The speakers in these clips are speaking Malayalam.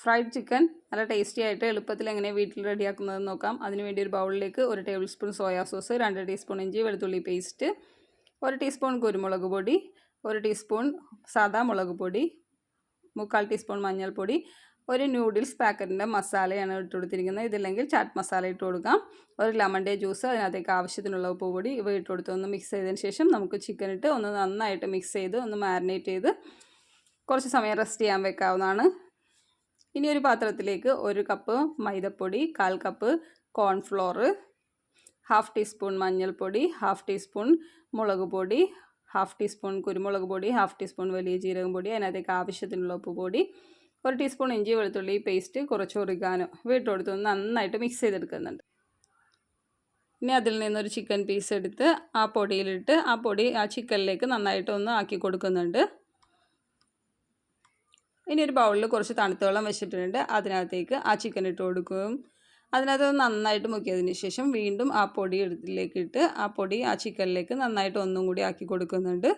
ഫ്രൈഡ് ചിക്കൻ നല്ല ടേസ്റ്റി ആയിട്ട് എളുപ്പത്തിൽ എങ്ങനെ വീട്ടിൽ റെഡിയാക്കുന്നതെന്ന് നോക്കാം. അതിനുവേണ്ടി ഒരു ബൗളിലേക്ക് ഒരു ടേബിൾ സ്പൂൺ സോയാ സോസ് രണ്ട് ടീസ്പൂൺ ഇഞ്ചി വെളുത്തുള്ളി പേസ്റ്റ് ഒരു ടീസ്പൂൺ കുരുമുളക് പൊടി ഒരു ടീസ്പൂൺ സാദാ മുളക് പൊടി മുക്കാൽ ടീസ്പൂൺ മഞ്ഞൾപ്പൊടി ഒരു നൂഡിൽസ് പാക്കറ്റിന്റെ മസാലയാണ് ഇട്ട് കൊടുത്തിരിക്കുന്നത്. ഇതില്ലെങ്കിൽ ചാറ്റ് മസാല ഇട്ട് കൊടുക്കാം. ഒരു ലെമൺ ജ്യൂസ് അതിനകത്തേക്ക് ആവശ്യത്തിനുള്ള ഉപ്പ് പൊടി ഇവ ഇട്ട് കൊടുത്ത് ഒന്ന് മിക്സ് ചെയ്തതിന് ശേഷം നമുക്ക് ചിക്കൻ ഇട്ട് ഒന്ന് നന്നായിട്ട് മിക്സ് ചെയ്ത് ഒന്ന് മാരിനേറ്റ് ചെയ്ത് കുറച്ച് സമയം റെസ്റ്റ് ചെയ്യാൻ വെക്കാവുന്നതാണ്. ഇനി ഒരു പാത്രത്തിലേക്ക് ഒരു കപ്പ് മൈദപ്പൊടി കാൽ കപ്പ് കോൺഫ്ലോർ ഹാഫ് ടീസ്പൂൺ മഞ്ഞൾപ്പൊടി ഹാഫ് ടീസ്പൂൺ മുളക് പൊടി ഹാഫ് ടീസ്പൂൺ കുരുമുളക് പൊടി ഹാഫ് ടീസ്പൂൺ വലിയ ജീരകം പൊടി അതിനകത്തേക്ക് ആവശ്യത്തിനുള്ള ഉപ്പ് പൊടി ഒരു ടീസ്പൂൺ ഇഞ്ചി വെളുത്തുള്ളി പേസ്റ്റ് കുറച്ച് ഒറിഗാനോ വീട്ടുകൊടുത്ത് നന്നായിട്ട് മിക്സ് ചെയ്തെടുക്കുന്നുണ്ട്. ഇനി അതിൽ നിന്നൊരു ചിക്കൻ പീസ് എടുത്ത് ആ പൊടിയിലിട്ട് ആ പൊടി ആ ചിക്കനിലേക്ക് നന്നായിട്ട് ഒന്ന് ആക്കി കൊടുക്കുന്നുണ്ട്. ഇനി ഒരു ബൗളിൽ കുറച്ച് തണുത്ത വെള്ളം വെച്ചിട്ടുണ്ട്. അതിനകത്തേക്ക് ആ ചിക്കൻ ഇട്ട് കൊടുക്കും. അതിനകത്ത് നന്നായിട്ട് മുക്കിയതിന് ശേഷം വീണ്ടും ആ പൊടി എടുത്തിലേക്ക് ഇട്ട് ആ പൊടി ആ ചിക്കനിലേക്ക് നന്നായിട്ട് ഒന്നും കൂടി ആക്കി കൊടുക്കുന്നുണ്ട്.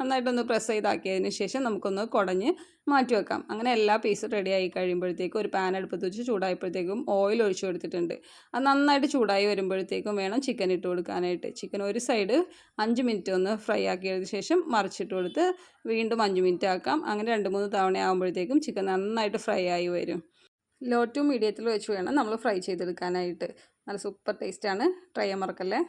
നന്നായിട്ടൊന്ന് പ്രസ് ചെയ്താക്കിയതിന് ശേഷം നമുക്കൊന്ന് കുടഞ്ഞ് മാറ്റി വെക്കാം. അങ്ങനെ എല്ലാ പീസും റെഡി ആയി കഴിയുമ്പോഴത്തേക്കും ഒരു പാൻ അടുപ്പത്ത് വെച്ച് ചൂടായപ്പോഴത്തേക്കും ഓയിൽ ഒഴിച്ചു കൊടുത്തിട്ടുണ്ട്. അത് നന്നായിട്ട് ചൂടായി വരുമ്പോഴത്തേക്കും വേണം ചിക്കൻ ഇട്ട് കൊടുക്കാനായിട്ട്. ചിക്കൻ ഒരു സൈഡ് അഞ്ച് മിനിറ്റ് ഒന്ന് ഫ്രൈ ആക്കിയതിന് ശേഷം മറിച്ചിട്ട് കൊടുത്ത് വീണ്ടും അഞ്ച് മിനിറ്റ് ആക്കാം. അങ്ങനെ രണ്ട് മൂന്ന് തവണ ആകുമ്പോഴത്തേക്കും ചിക്കൻ നന്നായിട്ട് ഫ്രൈ ആയി വരും. ലോ ടു മീഡിയത്തിൽ വെച്ച് വേണം നമ്മൾ ഫ്രൈ ചെയ്തെടുക്കാനായിട്ട്. നല്ല സൂപ്പർ ടേസ്റ്റാണ് ട്രൈ ചെയ്യാൻ മറക്കല്ലേ?